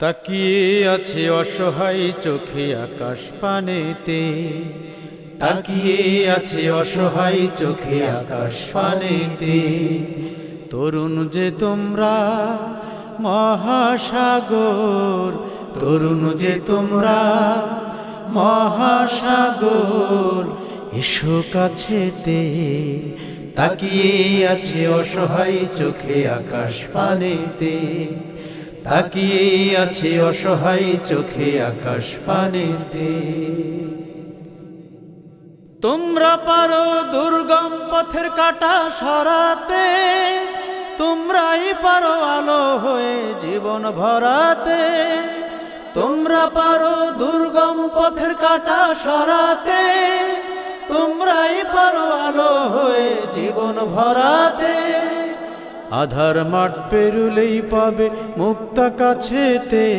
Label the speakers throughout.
Speaker 1: তাকিয়ে আছে অসহায় চোখে আকাশ পানেতে। তাকিয়ে আছে অসহায় চোখে আকাশ পানেতে। তরুণ যে তোমরা মহাসাগর, তরুণ যে তোমরা মহাসাগর, এসো কাছেতে। তাকিয়ে আছে অসহায় চোখে আকাশ পানেতে। তাকিয়ে আছে অসহায় চোখে আকাশ পানেতে। তোমরা পারো দুর্গম পথের কাটা সরাতে, তোমরাই পারো আলো হয়ে জীবন ভরাতে। তোমরা পারো দুর্গম পথের কাটা সরাতে, তোমরাই পারো আলো হয়ে জীবন ভরাতে। আধার মাঠ পেরুলেই পাবে মুক্তা কাছেতে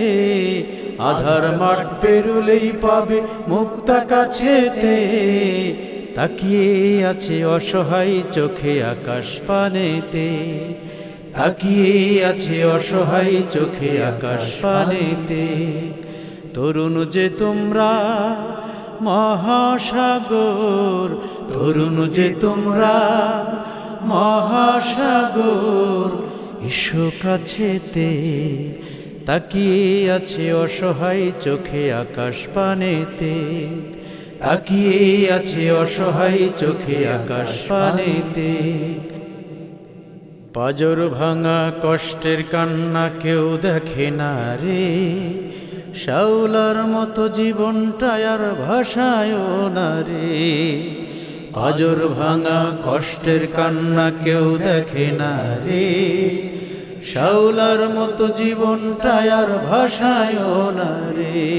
Speaker 1: আধার মাঠ পেরুলেই পাবে মুক্তা কাছেতে তাকিয়ে আছে অসহায় চোখে আকাশ পানেতে তাকিয়ে আছে অসহায় চোখে আকাশ পানেতে তরুণ যে তোমরা মহাসাগর, তরুণ যে তোমরা মহাসাগর, এসো কাছেতে। তাকিয়ে আছে অসহায় চোখে আকাশ পানেতে। তাকিয়ে আছে অসহায় চোখে আকাশ পানেতে। পাজর ভাঙা কষ্টের কান্না কেউ দেখে না রে। শাউলার মতো জীবনটা আর ভাষায় না রে। পাজর ভাঙা কষ্টের কান্না কেউ দেখে না রে। শাউলার মতো জীবনটা আর ভাষায় না রে।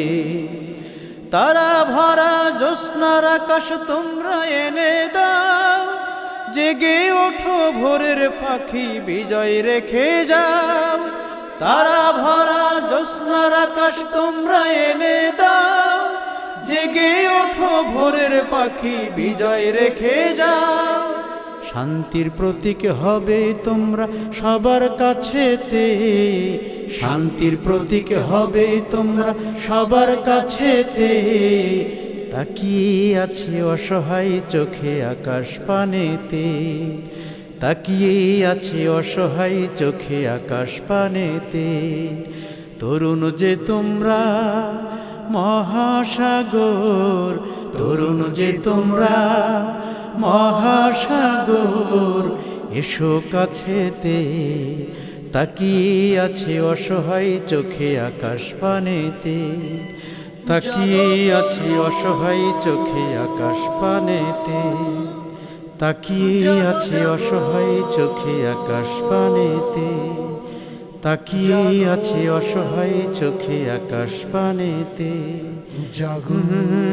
Speaker 1: তারা ভরা জ্যোৎস্নার আকাশ তোমরা এনে দাও। জেগে ওঠো ভোরের পাখি বিজয় রেখে যাও। তারা ভরা জ্যোৎস্নার আকাশ তোমরা এনে দাও। জেগে ওঠো ভোরের পাখি, বিজয় রেখে যাও। শান্তির প্রতীক হবে তোমরা সবার কাছেতে। শান্তির প্রতীক হবে তোমরা সবার কাছেতে। তাকিয়ে আছে অসহায় চোখে আকাশ পানেতে। তাকিয়ে আছে অসহায় চোখে আকাশ পানেতে। তরুণ যে তোমরা মহাসাগর, তরুণ যে তোমরা, মহাসাগর, এসো কাছেতে, তাকিয়ে আছে অসহায় চোখে আকাশ পানেতে, তাকিয়ে আছে অসহায় চোখে আকাশ পানেতে, তাকিয়ে আছে অসহায় চোখে আকাশ পানেতে তাকিয়ে আছে অসহায় চোখে আকাশ পানেতে।
Speaker 2: জাগো।
Speaker 1: হুম